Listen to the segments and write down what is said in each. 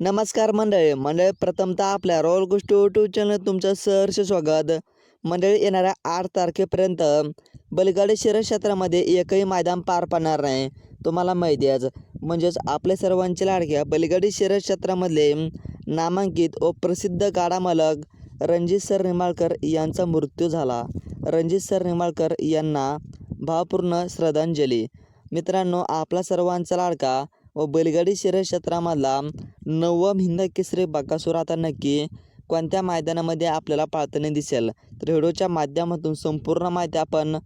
नमस्कार मंडळी. मंडळी प्रथमतः आपल्या रॉयल गोष्टी यूट्यूब चॅनल तुमचं सहर्ष स्वागत. मंडळी येणाऱ्या आठ तारखेपर्यंत बैलगाडी शर्यत क्षेत्रामध्ये एकही मैदान पार पडणार नाही. तुम्हाला माहिती आहेच. म्हणजेच आपल्या सर्वांच्या लाडक्या बैलगाडी शर्यत क्षेत्रामधले नामांकित व प्रसिद्ध गाडा मालक रणजित सर निंबाळकर यांचा मृत्यू झाला. रणजित सर निंबाळकर यांना भावपूर्ण श्रद्धांजली. मित्रांनो आपला सर्वांचा लाडका व बैलगाडी शर्यत क्षेत्रामधला नवम हिंद केसरी बकासूर आता नक्की कोणत्या मैदानामध्ये आपल्याला पाळताना दिसेल? तर व्हिडिओच्या माध्यमातून संपूर्ण माहिती आपण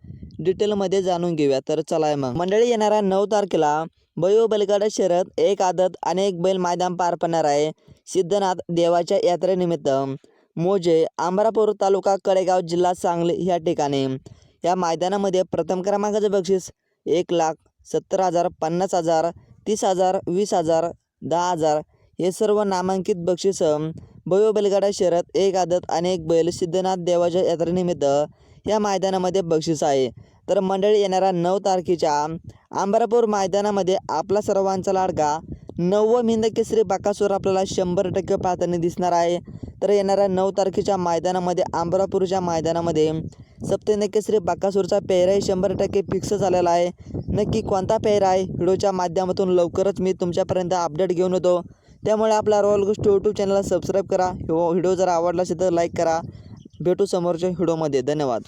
डिटेलमध्ये जाणून घेऊया. तर चला मग. मंडळी येणाऱ्या नऊ तारखेला बयो बैलगाडा शर्यत एक आदत आणि एक बैल मैदान पार पडणार आहे. सिद्धनाथ देवाच्या यात्रेनिमित्त मोजे आंबरापूर तालुका कडेगाव जिल्हा सांगली ह्या ठिकाणी. या मैदानामध्ये प्रथम क्रमांकाचं बक्षीस एक लाख सत्तर हजार पन्नास हजार तीस हजार वीस हजार दहा हजार हे सर्व नामांकित बक्षीस भव्य बैलगाडा शहरात एक आदत आणि एक बैल सिद्धनाथ देवाच्या यात्रेनिमित्त या मैदानामध्ये बक्षीस आहे. तर मंडळी येणाऱ्या नऊ तारखेच्या आंबरापूर मैदानामध्ये आपला सर्वांचा लाडका नव्व मिंद केसरी बाकासूर आपल्याला शंभर टक्के पाहताना दिसणार आहे. तर येणाऱ्या नऊ तारखेच्या मैदानामध्ये आंबरापूरच्या मैदानामध्ये सप्तहिंद बाकासूरचा पेहराही शंभर टक्के फिक्स झालेला आहे. नक्की कोणता पेहरा आहे? व्हिडिओच्या माध्यमातून लवकरच मी तुमच्यापर्यंत अपडेट घेऊन येतो. त्यामुळे आपला रॉयल गोष्ट यूट्यूब चॅनलला सबस्क्राईब करा. व्हिडिओ जर आवडला असेल तर लाईक करा. भेटू समोरच्या व्हिडिओमध्ये. धन्यवाद.